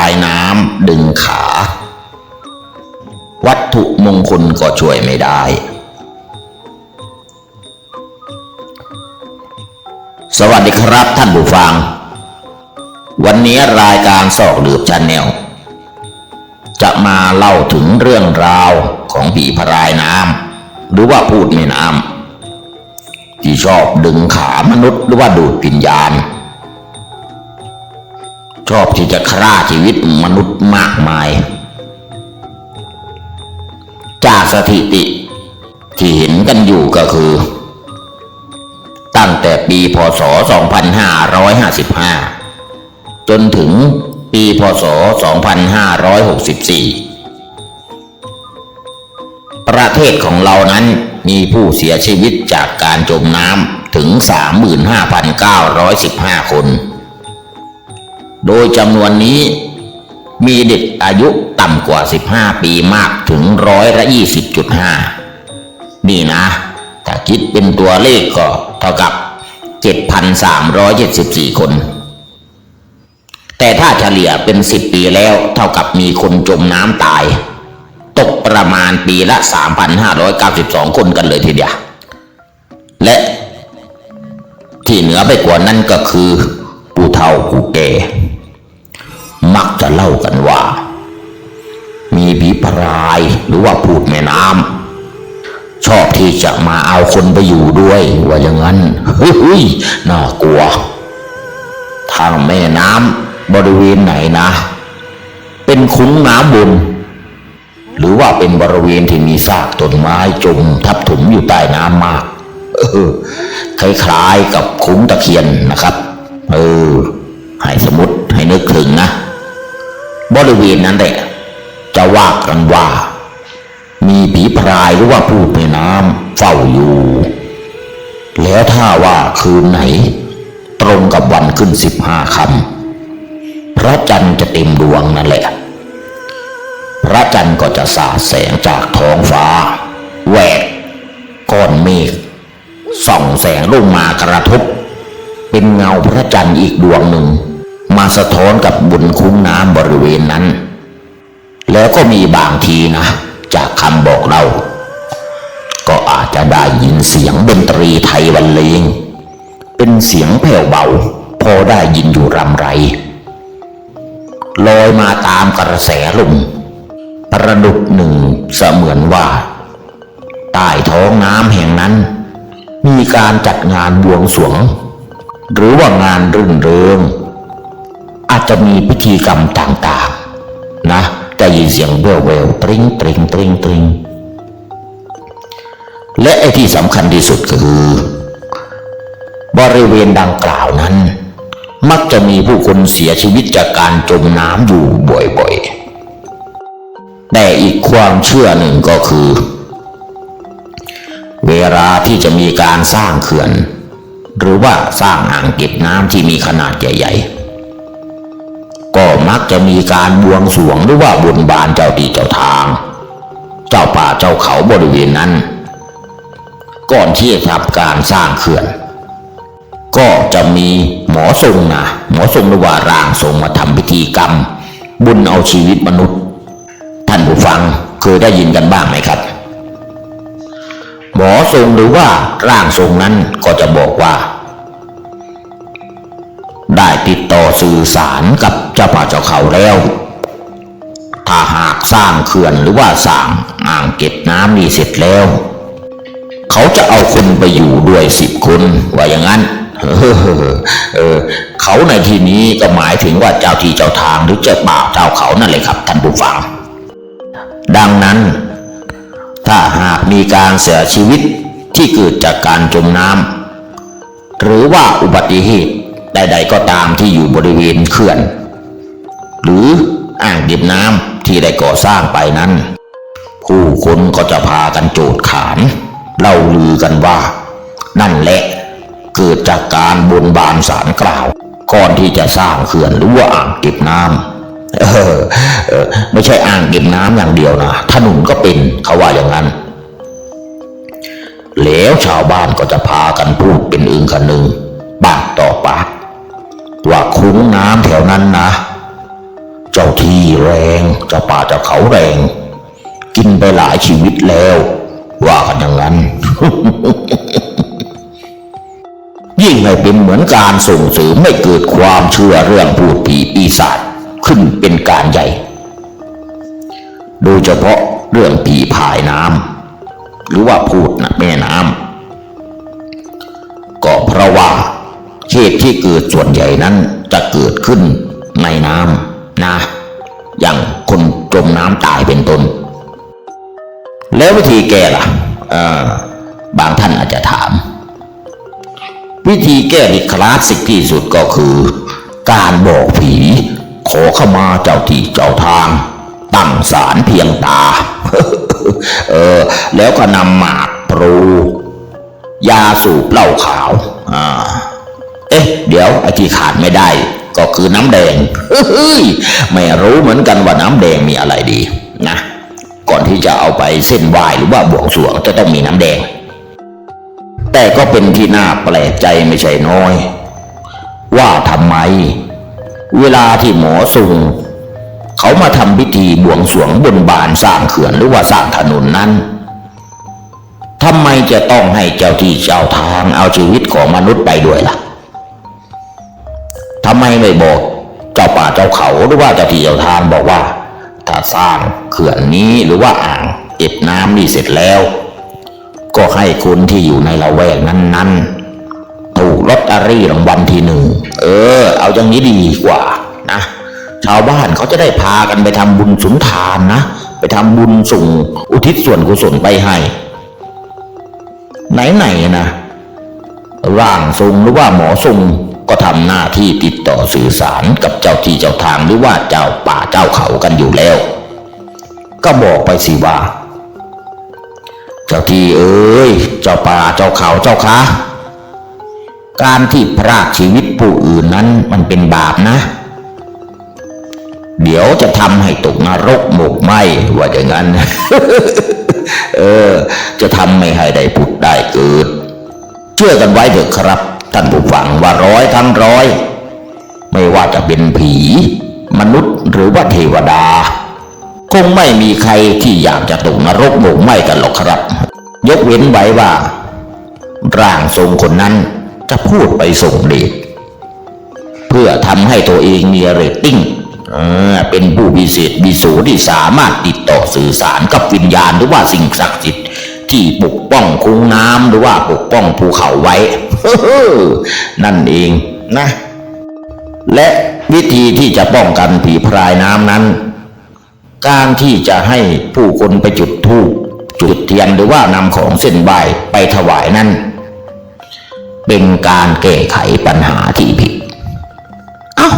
ายน้ำดึงขา วัตถุมงคลก็ช่วยไม่ได้ สวัสดีครับท่านผู้ฟัง วันนี้รายการสอกหลืบชันแนลจะมาเล่าถึงเรื่องราวของผีพรายน้ำหรือว่าพูดไม่น้ำที่ชอบดึงขามนุษย์หรือว่าดูดวิญญาณ ชอบที่จะฆ่าชีวิตมนุษย์มากมาย จากสถิติที่เห็นกันอยู่ก็คือ ตั้งแต่ปีพศ 2555 จนถึงปีพศ 2564 ประเทศของเรานั้นมีผู้เสียชีวิตจากการจมน้ำถึง 35,915 คน โดยจำนวนนี้มีเด็กอายุต่ำกว่า 15 ปีมากถึงร้อยละ20.5 นี่นะ ถ้าคิดเป็นตัวเลขก็เท่ากับ 7,374 คน แต่ถ้าเฉลี่ยเป็น 10 ปีแล้วเท่ากับมีคนจมน้ำตาย ตกประมาณปีละ 3,592 คนกันเลยทีเดียว และที่เหนือไปกว่านั้นก็คือผู้เฒ่าผู้แก่ มักจะเล่ากันว่า มีผีพรายหรือว่าพูดแม่น้ำชอบที่จะมาเอาคนไปอยู่ด้วย ว่าอย่างนั้นเฮ้ยน่ากลัว ทางแม่น้ำบริเวณไหนนะ เป็นคุ้งน้ำบนหรือว่าเป็นบริเวณที่มีซากต้นไม้จมทับถมอยู่ใต้น้ำมากเออคล้ายๆกับคุ้งตะเคียนนะครับ เออให้สมมติให้นึกถึงนะ บริเวณนั้นแหละ จะว่ากันว่า มีผีพรายหรือว่าผู้แม่น้ำเฝ้าอยู่ แล้วถ้าว่าคืนไหน ตรงกับวันขึ้นสิบห้าคำพระจันทร์จะเต็มดวงนั่นแหละ พระจันทร์ก็จะสาดแสงจากท้องฟ้าแหวกก้อนเมฆส่องแสงลงมากระทบ เป็นเงาพระจันทร์อีกดวงหนึ่ง มาสะท้อนกับบนคุ้งน้ำบริเวณนั้น แล้วก็มีบางทีนะ จากคำบอกเรา ก็อาจจะได้ยินเสียงดนตรีไทยบรรเลงเป็นเสียงแผ่วเบา พอได้ยินอยู่รำไรลอยมาตามกระแสลมประดุกหนึ่งเสมือนว่า ใต้ท้องน้ำแห่งนั้น มีการจัดงานบวงสวง หรือว่างานรื่นเริงอา จจะมีพิธีกรรมต่างๆ นะได้ยินเสียงแววๆตริงตริงตริงตริงและไอ้ที่สำคัญที่สุดคือ บริเวณดังกล่าวนั้น มักจะมีผู้คนเสียชีวิตจากการจมน้ำอยู่บ่อยๆ แต่อีกความเชื่อหนึ่งก็คือ เวลาที่จะมีการสร้างเขื่อน หรือว่าสร้างอ่างเก็บน้ำที่มีขนาดใหญ่ ๆ มักจะมีการบวงสรวงหรือว่าบนบานเจ้าที่เจ้าทาง เจ้าป่าเจ้าเขาบริเวณนั้น ก่อนที่จะทำการสร้างเขื่อน ก็จะมีหมอทรงนะหมอทรงหรือว่าร่างทรงมาทำพิธีกรรม บุญเอาชีวิตมนุษย์ ท่านผู้ฟังเคยได้ยินกันบ้างไหมครับ หมอทรงหรือว่าร่างทรงนั้นก็จะบอกว่า ได้ติดต่อสื่อสารกับเจ้าป่าเจ้าเขาแล้ว ถ้าหากสร้างเขื่อนหรือว่าสร้างอ่างเก็บน้ำนี่เสร็จแล้ว เขาจะเอาคนไปอยู่ด้วยสิบคนว่าอย่างนั้นเออเขาในที่นี้ก็หมายถึงว่าเจ้าที่เจ้าทางหรือเจ้าป่าเจ้าเขานั่นเลยครับท่านผู้ฟัง ดังนั้น ถ้าหากมีการเสียชีวิตที่เกิดจากการจมน้ำหรือว่าอุบัติเหตุ ใดๆก็ตามที่อยู่บริเวณเขื่อน หรืออ่างเก็บน้ำที่ได้ก่อสร้างไปนั้น ผู้คนก็จะพากันโจดขานเล่าลือกันว่า นั่นแหละเกิดจากการบนบานสารกล่าวก่อนที่จะสร้างเขื่อนหรือว่าอ่างเก็บน้ำเออเออไม่ใช่อ่างเก็บน้ำอย่างเดียวนะถนนก็เป็นเขาว่าอย่างนั้น แล้วชาวบ้านก็จะพากันพูดเป็นอึงคันหนึ่งปากต่อปาก ว่าคุ้งน้ำแถวนั้นนะ เจ้าที่แรงเจ้าป่าเจ้าเขาแรง กินไปหลายชีวิตแล้ว ว่ากันอย่างนั้น ยิ่งให้เป็นเหมือนการส่งเสริมไม่เกิดความเชื่อเรื่องพูดผีปีศาจขึ้นเป็นการใหญ่ โดยเฉพาะเรื่องผีพายน้ำหรือว่าพูดนะแม่น้ำ เหตุที่เกิดส่วนใหญ่นั้นจะเกิดขึ้นในน้ำนะ อย่างคนจมน้ำตายเป็นต้น แล้ววิธีแก้ล่ะบางท่านอาจจะถาม วิธีแก้ที่คลาสสิกที่สุดก็คือ การบอกผี ขอเข้ามาเจ้าที่เจ้าทาง ตั้งสารเพียงตา เออ แล้วก็นำหมากปรูยาสูบเหล้าขาว อ่า เอ๊ะ เดี๋ยวไอ้ที่ขาดไม่ได้ ก็คือน้ำแดงเฮ้ยไม่รู้เหมือนกันว่าน้ำแดงมีอะไรดีนะก่อนที่จะเอาไปเส้นไหว้หรือว่าบวงสรวงจะต้องมีน้ำแดง แต่ก็เป็นที่น่าแปลกใจไม่ใช่น้อย ว่าทำไม เวลาที่หมอสุงเขามาทำพิธีบวงสรวงบนบานสร้างเขื่อนหรือว่าสร้างถนนนั้นทำไมจะต้องให้เจ้าที่เจ้าทางเอาชีวิตของมนุษย์ไปด้วยล่ะ ทำไมไม่บอกเจ้าป่าเจ้าเขาหรือว่าเจ้าที่เจ้าทางบอกว่า ถ้าสร้างเขื่อนนี้หรือว่าอ่างเก็บน้ำนี่เสร็จแล้ว ก็ให้คนที่อยู่ในละแวกนั้นๆถูกลอตเตอรี่รางวัลที่หนึ่งเออ เอาอย่างนี้ดีกว่านะชาวบ้านเขาจะได้พากันไปทำบุญสุนทานนะไปทำบุญส่งอุทิศส่วนกุศลไปให้ ไหนๆนะร่างทรงหรือว่าหมอทรง ก็ทำหน้าที่ติดต่อสื่อสารกับเจ้าที่เจ้าทางหรือว่าเจ้าป่าเจ้าเขากันอยู่แล้ว ก็บอกไปสิว่า เจ้าที่เอ้ย เจ้าป่าเจ้าเขาเจ้าคะการที่พรากชีวิตผู้อื่นนั้นมันเป็นบาปนะ เดี๋ยวจะทำให้ตกนรกหมกไหมว่าอย่างนั้น เออ จะทำไม่ให้ได้ผุดได้เกิด เชื่อกันไว้เถอะครับ ท่านผู้ฟังว่าร้อยทั้งร้อย ไม่ว่าจะเป็นผี มนุษย์หรือว่าเทวดา คงไม่มีใครที่อยากจะตกนรกหมกไหมกันหรอกครับ ยกเว้นไว้ว่า ร่างทรงคนนั้นจะพูดไปส่งเดชเพื่อทำให้ตัวเองมีเรตติ้งเป็นผู้พิเศษบิสูที่สามารถติดต่อสื่อสารกับวิญญาณหรือว่าสิ่งศักดิ์สิทธิ ที่ปกป้องคุ้งน้ำหรือว่าปกป้องภูเขาไว้ นั่นเองนะ และวิธีที่จะป้องกันผีพรายน้ำนั้น การที่จะให้ผู้คนไปจุดธูปจุดเทียนหรือว่านำของเส้นไหวไปถวายนั้น เป็นการแก้ไขปัญหาที่ผิด เอ้า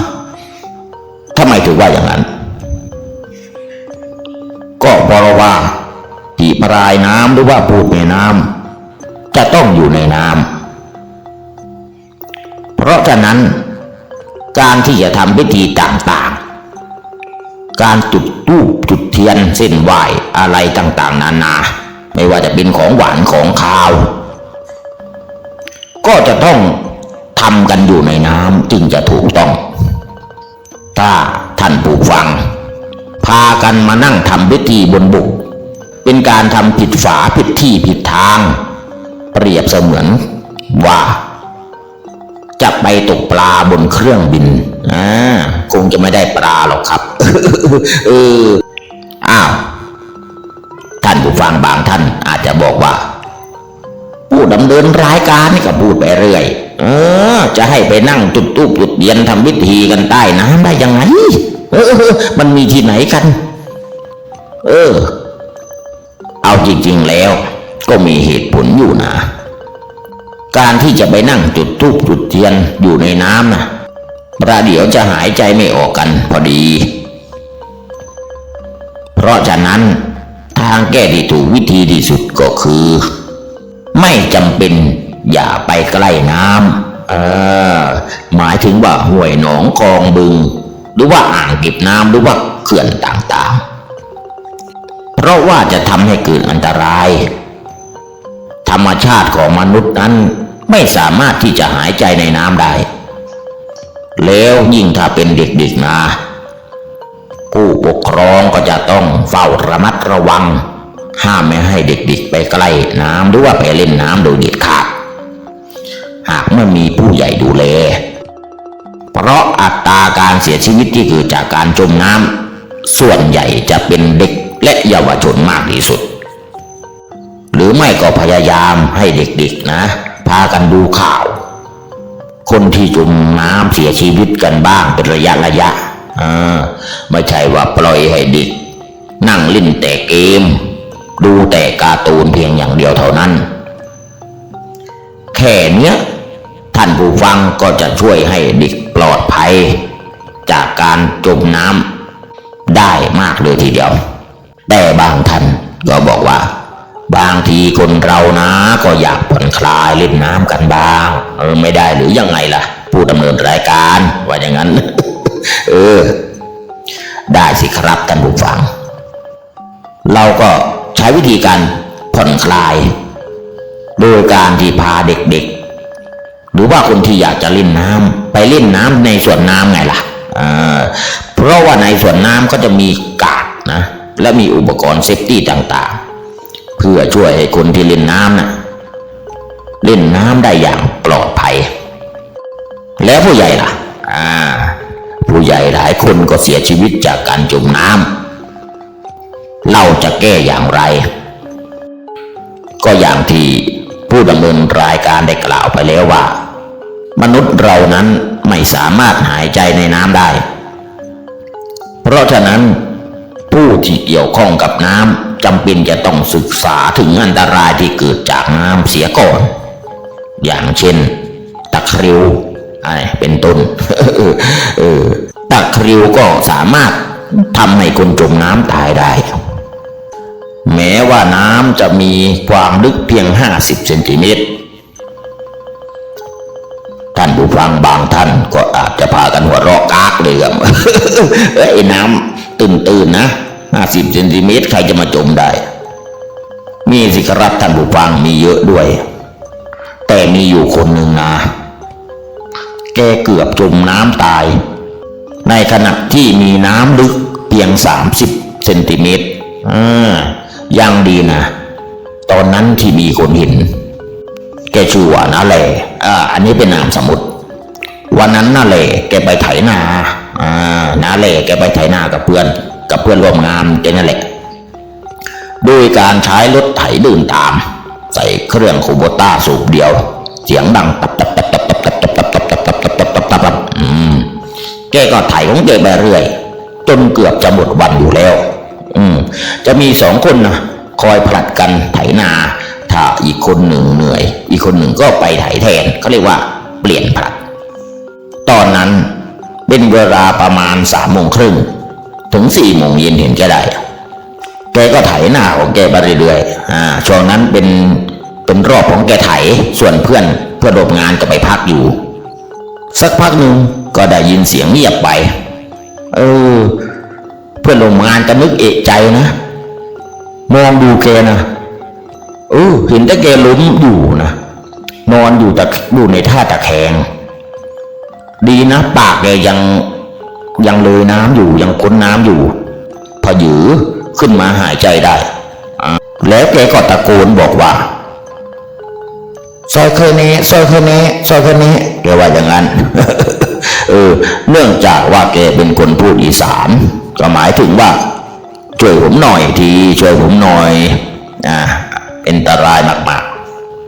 ทำไมถึงว่าอย่างนั้น ก็เพราะว่า รายน้ำหรือว่าพูดในน้ำจะต้องอยู่ในน้ำเพราะฉะนั้น การที่จะทำพิธีต่างๆ การจุดธูปจุดเทียนเส้นไหวอะไรต่างๆ นานา ไม่ว่าจะเป็นของหวานของคาว ก็จะต้องทำกันอยู่ในน้ำจึงจะถูกต้อง ถ้าท่านผู้ฟัง พากันมานั่งทำพิธีบนบุก เป็นการทำผิดฝาผิดที่ผิดทาง เปรียบเสมือนว่า จะไปตกปลาบนเครื่องบินอ่าคงจะไม่ได้ปลาหรอกครับ เอออ้าวท่านผู้ฟังบางท่านอาจจะบอกว่า ผู้ดำเนินรายการนี่ก็พูดไปเรื่อย เออ จะให้ไปนั่งจุดตูปจุดเดียนทำพิธีกันใต้น้ำได้ยังไงเออมันมีที่ไหนกัน เออ เอาจริงๆแล้ว ก็มีเหตุผลอยู่นะ การที่จะไปนั่งจุดทูบจุดเทียนอยู่ในน้ำนะประเดี๋ยวจะหายใจไม่ออกกันพอดี เพราะฉะนั้นทางแก้ที่ถูกวิธีที่สุดก็คือ ไม่จำเป็นอย่าไปใกล้น้ำเออหมายถึงว่าห้วยหนองคลองบึง หรือว่าอ่างเก็บน้ำหรือว่าเขื่อนต่างๆ เพราะว่าจะทำให้เกิดอันตราย ธรรมชาติของมนุษย์นั้นไม่สามารถที่จะหายใจในน้ำได้ แล้วยิ่งถ้าเป็นเด็กๆนะ ผู้ปกครองก็จะต้องเฝ้าระมัดระวัง ห้ามไม่ให้เด็กๆไปใกล้น้ำหรือว่าไปเล่นน้ำโดยเด็ดขาด หากไม่มีผู้ใหญ่ดูแล เพราะอัตราการเสียชีวิตที่เกิดจากการจมน้ำส่วนใหญ่จะเป็นเด็ก และเยาวชนมากที่สุด หรือไม่ก็พยายามให้เด็กๆนะ พากันดูข่าว คนที่จมน้ำเสียชีวิตกันบ้างเป็นระยะระยะอ่าไม่ใช่ว่าปล่อยให้เด็ก นั่งเล่นแต่เกม ดูแต่การ์ตูนเพียงอย่างเดียวเท่านั้น แค่เนี้ยท่านผู้ฟังก็จะช่วยให้เด็กปลอดภัย จากการจมน้ำได้มากเลยทีเดียว แต่บางท่านก็บอกว่า บางทีคนเรานะก็อยากผ่อนคลายเล่นน้ำกันบ้าง เออไม่ได้หรือยังไงล่ะ ผู้ดำเนินรายการว่าอย่างนั้น เออ ได้สิครับท่านผู้ฟัง เราก็ใช้วิธีการผ่อนคลาย โดยการที่พาเด็กๆ หรือว่าคนที่อยากจะเล่นน้ำไปเล่นน้ำในสวนน้ำไงล่ะอ่าเพราะว่าในสวนน้ำก็จะมีกาดนะ และมีอุปกรณ์เซฟตี้ต่างๆ เพื่อช่วยให้คนที่เล่นน้ำนะเล่นน้ำได้อย่างปลอดภัย แล้วผู้ใหญ่ล่ะ อ่า ผู้ใหญ่หลายคนก็เสียชีวิตจากการจมน้ำเราจะแก้อย่างไร ก็อย่างที่ผู้ดำเนินรายการได้กล่าวไปแล้วว่า มนุษย์เรานั้นไม่สามารถหายใจในน้ำได้ เพราะฉะนั้น ผู้ที่เกี่ยวข้องกับน้ำจำเป็นจะต้องศึกษาถึงอันตรายที่เกิดจากน้ำเสียก่อน อย่างเช่น ตะคริวอะไรเป็นต้นเออตะคริวก็สามารถทำให้คนจมน้ำตายได้ แม้ว่าน้ำจะมีความลึกเพียง 50 เซนติเมตรท่านผู้ฟังบางท่านก็อาจจะพากันหัวเราะกากเลยครับเอ้น้ำตื่นๆนะ 50เซนติเมตรใครจะมาจมได้ มีสิครับท่านผู้ฟังมีเยอะด้วย แต่มีอยู่คนหนึ่งนะ แกเกือบจมน้ำตาย ในขณะที่มีน้ำลึกเพียง30เซนติเมตรอ่ายังดีนะ ตอนนั้นที่มีคนเห็น แกชื่อว่านาแหล่อ่า อันนี้เป็นนามสมมติ วันนั้นนาแหล่แกไปไถนา อ่านาแหล่แกไปไถนากับเพื่อน กับเพื่อนร่วมงานแกนั่นแหละโดยการใช้รถไถเดินตาม ใส่เครื่องคูโบต้าสูบเดียว เสียงดังตับตับตับตับตับตับตับตับตับตับตับตับตับตับตับอืมแกก็ไถของแกไปเรื่อย จนเกือบจะหมดวันอยู่แล้ว อืม จะมีสองคนนะคอยผลัดกันไถนา ถ้าอีกคนหนึ่งเหนื่อย อีกคนหนึ่งก็ไปไถแทนเขาเรียกว่า เปลี่ยนผลัด ตอนนั้นเป็นเวลาประมาณสามโมงครึ่ง ถึงสี่โมงเย็นเห็นแกได้ แกก็ไถหน้าของแกไปเรื่อยๆอ่าช่วงนั้นเป็นเป็นรอบของแกไถ ส่วนเพื่อนเพื่อนร่วมงานก็ไปพักอยู่ สักพักหนึ่งก็ได้ยินเสียงเงียบไป เออ เพื่อนร่วมงานก็นึกเอะใจนะมองดูแกนะเออเห็นแต่แกล้มอยู่นะนอนอยู่ตะอยู่ในท่าตะแคงดีนะ ปากแกยัง ยังเลยน้ำอยู่ยังพ้นน้ำอยู่พอหยือขึ้นมาหายใจได้ แล้วแกก็ตะโกนบอกว่าซอยเคยเนซอยเคยเนซอยเคยเนแกว่าอย่างนั้นเออเนื่องจากว่าแกเป็นคนพูดอีสานก็หมายถึงว่าช่วยผมหน่อยทีช่วยผมหน่อยอ่าเป็นอันตรายมาก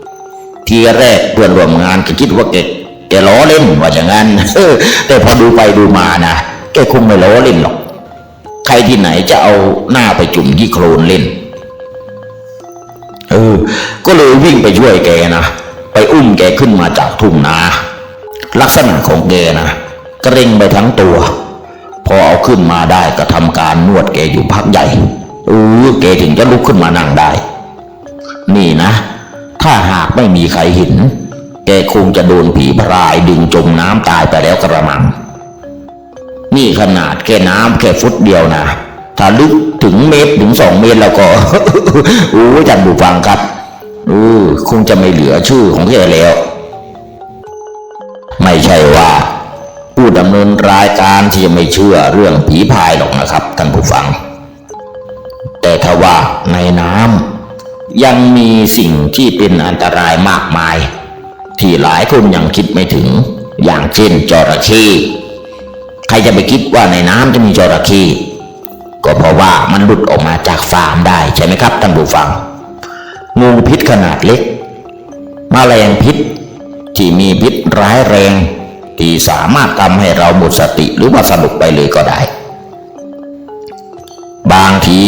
ๆ ทีแรกเพื่อนร่วมงานก็คิดว่าแกแกล้อเล่นว่าอย่างนั้นแต่พอดูไปดูมานะ แกคงไม่ล้อเล่นหรอก ใครที่ไหนจะเอาหน้าไปจุ่มที่โคลนเล่น เออ ก็เลยวิ่งไปช่วยแกนะ ไปอุ้มแกขึ้นมาจากทุ่งนา ลักษณะของแกนะเกรงไปทั้งตัว พอเอาขึ้นมาได้ก็ทำการนวดแกอยู่พักใหญ่ เออ แกถึงจะลุกขึ้นมานั่งได้ นี่นะ ถ้าหากไม่มีใครเห็น แกคงจะโดนผีพรายดึงจมน้ำตายไปแล้วกระมัง นี่ขนาดแค่น้ำแค่ฟุตเดียวนะถ้าลึกถึงเมตรถึงสองเมตรแล้วก็โอ้ยท่านผู้ฟังครับเออคงจะไม่เหลือชื่อของแกแล้ว ไม่ใช่ว่า ผู้ดำเนินรายการที่จะไม่เชื่อเรื่องผีพายหรอกนะครับท่านผู้ฟัง แต่ถ้าว่าในน้ำยังมีสิ่งที่เป็นอันตรายมากมาย ที่หลายคนยังคิดไม่ถึง อย่างเช่นจระเข้ ใครจะไปคิดว่าในน้ำจะมีจระเข้ก็เพราะว่ามันหลุดออกมาจากฟาร์มได้ใช่ไหมครับท่านผู้ฟัง งูพิษขนาดเล็กมแมลงพิษที่มีพิษร้ายแรงที่สามารถทำให้เราหมดสติหรือว่าสลบไปเลยก็ได้ บางที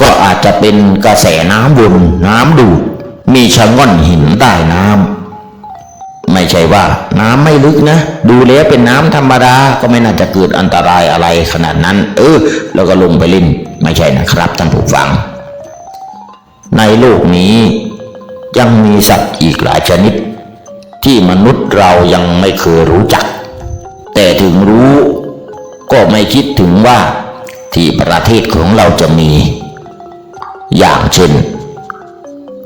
ก็อาจจะเป็นกระแสน้ำวนน้ำดูดมีชะง่อนหินใต้น้ำ ว่าน้ำไม่ลึกนะ ดูแล้วเป็นน้ำธรรมดาก็ไม่น่าจะเกิดอันตรายอะไรขนาดนั้น เออ แล้วก็ลงไปเล่นไม่ใช่นะครับท่านผู้ฟัง ในโลกนี้ยังมีสัตว์อีกหลายชนิด ที่มนุษย์เรายังไม่เคยรู้จัก แต่ถึงรู้ก็ไม่คิดถึงว่าที่ประเทศของเราจะมี อย่างเช่น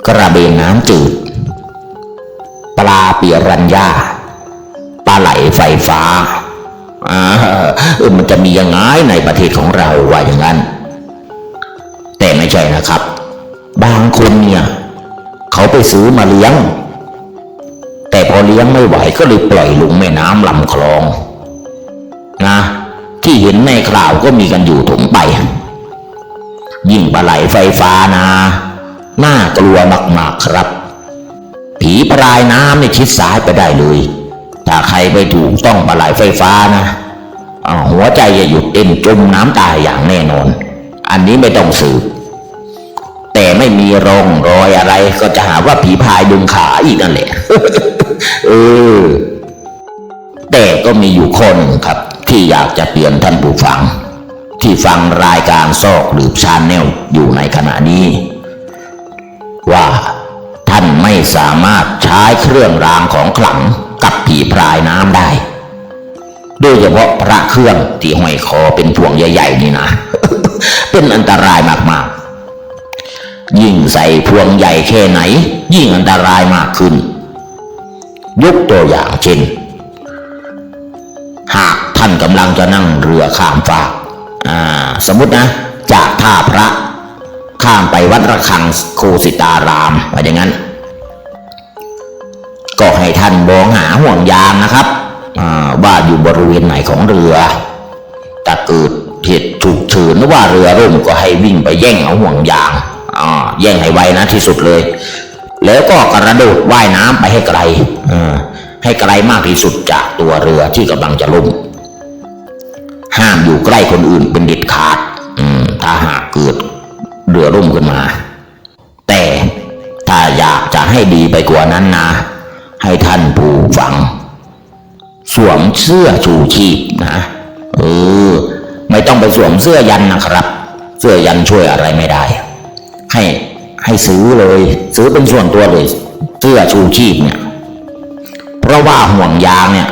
กระเบนน้ำจืด ปลาปีรัญญาปลาไหลไฟฟ้าอ่าเออมันจะมียังไงในประเทศของเราว่าอย่างนั้น แต่ไม่ใช่นะครับ บางคนเนี่ย เขาไปซื้อมาเลี้ยง แต่พอเลี้ยงไม่ไหวก็เลยปล่อยลงแม่น้ำลำคลอง นะ ที่เห็นในข่าวก็มีกันอยู่ถมไป ยิ่งปลาไหลไฟฟ้านะน่ากลัวมากๆครับ ผีพรายน้ำในชิดซ้ายไปได้เลย ถ้าใครไปถูกต้องปลาไหลไฟฟ้านะหัวใจจะหยุดเต้นจมน้ำตายอย่างแน่นอน อันนี้ไม่ต้องสืบ แต่ไม่มีร่องรอยอะไรก็จะหาว่าผีพายดึงขาอีกนั่นแหละเออแต่ก็มีอยู่คนหนึ่งครับ ที่อยากจะเปลี่ยนท่านผู้ฟัง ที่ฟังรายการซอกหรือชาแนลอยู่ในขณะนี้ ว่า ท่านไม่สามารถใช้เครื่องรางของขลังกับผีพรายน้ำได้ โดยเฉพาะพระเครื่องที่ห้อยคอเป็นพวงใหญ่ ๆ นี่นะ เป็นอันตรายมากๆ ยิ่งใส่พวงใหญ่แค่ไหน ยิ่งอันตรายมากขึ้น ยกตัวอย่างเช่น หากท่านกำลังจะนั่งเรือข้ามฟาก สมมตินะ จากท่าพระ ข้ามไปวัดระฆังโคสิตารามว่าอย่างนั้น ก็ให้ท่านมองหาห่วงยางนะครับว่าอยู่บริเวณไหนของเรือถ้าเกิดเหตุฉุกเฉินหรือว่าเรือร่มก็ให้วิ่งไปแย่งเอาห่วงยางแย่งให้ไวนะที่สุดเลย แล้วก็กระโดดว่ายน้ำไปให้ไกลให้ไกลมากที่สุดจากตัวเรือที่กำลังจะล่มห้ามอยู่ใกล้คนอื่นเป็นเด็ดขาด ถ้าหากเกิด รือร่มขึ้นมา แต่ถ้าอยากจะให้ดีไปกว่านั้นนะ ให้ท่านผู้ฟัง สวมเสื้อชูชีพนะเออไม่ต้องไปสวมเสื้อยันนะครับ เสื้อยันช่วยอะไรไม่ได้ ให้ให้ซื้อเลยซื้อเป็นส่วนตัวเลย เสื้อชูชีพเนี่ย เพราะว่าห่วงยางเนี่ย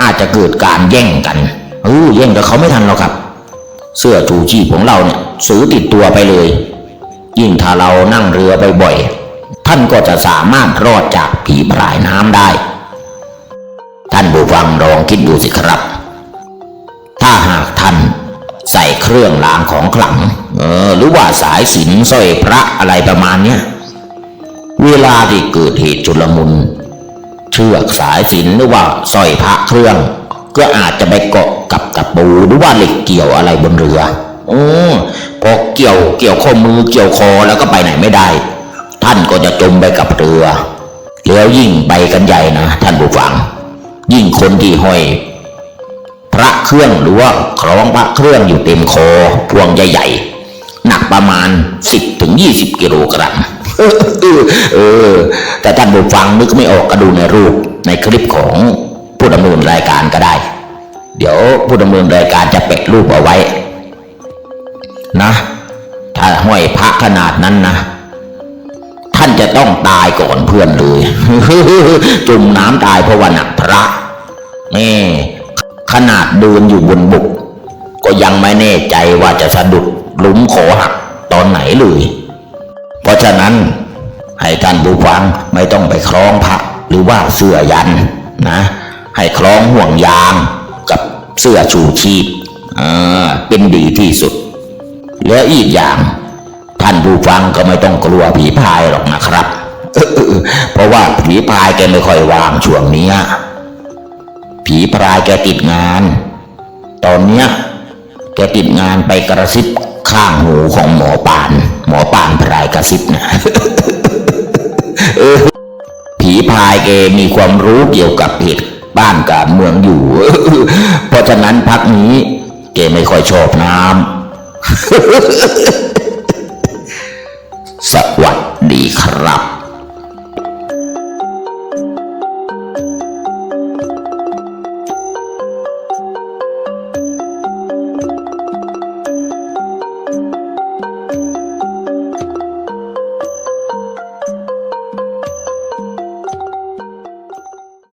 อาจจะเกิดการแย่งกันเออแย่งกับเขาไม่ทันหรอกครับ เสื้อชูชีพของเราเนี่ย ซื้อติดตัวไปเลย ยิ่งถ้าเรานั่งเรือบ่อยๆท่านก็จะสามารถรอดจากผีพรายน้ำได้ ท่านผู้ฟังลองคิดดูสิครับ ถ้าหากท่านใส่เครื่องรางของขลังเออหรือว่าสายสินสร้อยพระอะไรประมาณเนี้ยเวลาที่เกิดเหตุจุลมุน เชือกสายสินหรือว่าสร้อยพระเครื่อง ก็อาจจะไปเกาะกับตะปูหรือว่าเหล็กเกี่ยวอะไรบนเรือ อ พอเกี่ยวเกี่ยวข้อมือเกี่ยวคอแล้วก็ไปไหนไม่ได้ ท่านก็จะจมไปกับเรือแล้วยิ่งไปกันใหญ่นะท่านผู้ฟัง ยิ่งคนที่ห้อยพระเครื่องหรือว่าคล้องพระเครื่องอยู่เต็มคอพวงใหญ่ๆหนักประมาณ10ถึง20กิโลกรัมเออเออ แต่ท่านผู้ฟังนึกไม่ออกก็ดูในรูปในคลิปของผู้ดำเนินรายการก็ได้ เดี๋ยวผู้ดำเนินรายการจะแปะรูปเอาไว้ นะ ถ้าห้อยพระขนาดนั้นนะ ท่านจะต้องตายก่อนเพื่อนเลยจุ่มน้ำตายเพราะว่าหนักพระนี่ขนาดเดินอยู่บนบก ก็ยังไม่แน่ใจว่าจะสะดุดหลุมขอหักตอนไหนเลย เพราะฉะนั้นให้ท่านผู้ฟังไม่ต้องไปคล้องพระหรือว่าเสื้อยันนะ ให้คล้องห่วงยางกับเสื้อชูชีพอ่าเป็นดีที่สุด และอีกอย่าง ท่านผู้ฟังก็ไม่ต้องกลัวผีพายหรอกนะครับ เพราะว่าผีพายแกไม่ค่อยวางช่วงนี้ผีพรายแกติดงาน ตอนเนี้ยแกติดงานไปกระซิบข้างหูของหมอปาน หมอปานพรายกระซิบนะผีพายแกมีความรู้เกี่ยวกับเหตุบ้านการเมืองอยู่ เพราะฉะนั้นพักนี้แกไม่ค่อยชอบน้ำ Sawa.